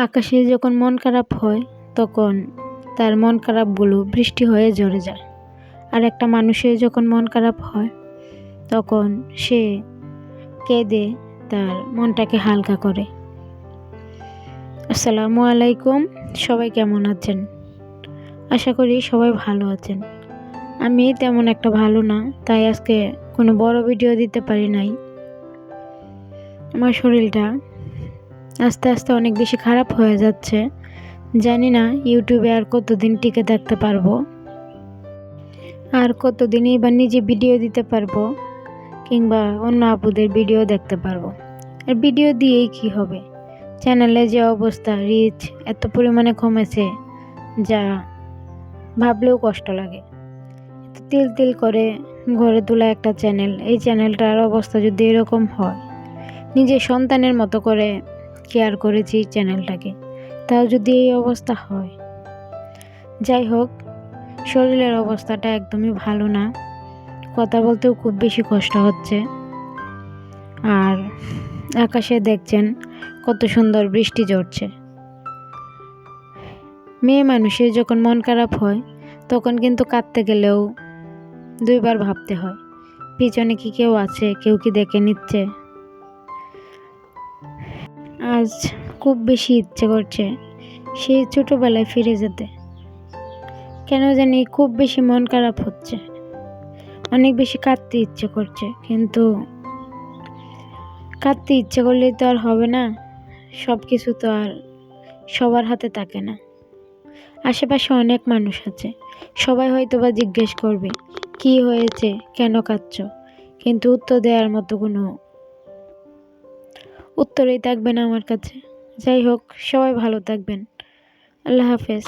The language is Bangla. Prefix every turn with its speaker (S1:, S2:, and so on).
S1: আকাশে যখন মন খারাপ হয়, তখন তার মন খারাপগুলো বৃষ্টি হয়ে ঝরে যায়। আর একটা মানুষের যখন মন খারাপ হয়, তখন সে কেঁদে তার মনটাকে হালকা করে। আসসালামু আলাইকুম, সবাই কেমন আছেন? আশা করি সবাই ভালো আছেন। আমি তেমন একটা ভালো না, তাই আজকে কোনো বড় ভিডিও দিতে পারি নাই। আমার শরীরটা আস্তে আস্তে অনেক বেশি খারাপ হয়ে যাচ্ছে। জানি না ইউটিউবে আর কতদিন টিকে থাকতে পারব। আর কতদিনই বা নিজে ভিডিও দিতে পারব কিংবা অন্য আপুদের ভিডিও দেখতে পারব। আর ভিডিও দিয়েই কি হবে? চ্যানেলে যে অবস্থা রিচ এত পরিমাণে কমেছে যা ভাবলেও কষ্ট লাগে। তিল তিল করে গড়ে তোলা একটা চ্যানেল, এই চ্যানেলটার অবস্থা যদি এরকম হয়, নিজের সন্তানের মতো করে কেয়ার করেছি চ্যানেলটাকে তাও যদি এই অবস্থা হয়। যাই হোক, শরীরের অবস্থাটা একদমই ভালো না। কথা বলতেও খুব বেশি কষ্ট হচ্ছে। আর আকাশে দেখছেন কত সুন্দর বৃষ্টি ঝরছে। মেয়ে মানুষের যখন মন খারাপ হয়, তখন কিন্তু কাঁদতে গেলেও দুইবার ভাবতে হয়, পিছনে কি কেউ আছে, কেউ কি দেখে নিচ্ছে? আজ খুব বেশি ইচ্ছে করছে সেই ছোটোবেলায় ফিরে যেতে। কেন জানি খুব বেশি মন খারাপ হচ্ছে। অনেক বেশি কাঁদতে ইচ্ছে করছে, কিন্তু কাঁদতে ইচ্ছে করলেই তো আর হবে না। সব কিছু তো আর সবার হাতে থাকে না। আশেপাশে অনেক মানুষ আছে, সবাই হয়তো বা জিজ্ঞেস করবে, কি হয়েছে? কেন কাঁদছ? কিন্তু উত্তর দেওয়ার মতো কোনো উত্তরেই থাকবেন আমার কাছে। যাই হোক সবাই ভালো থাকবেন। আল্লাহ হাফেজ।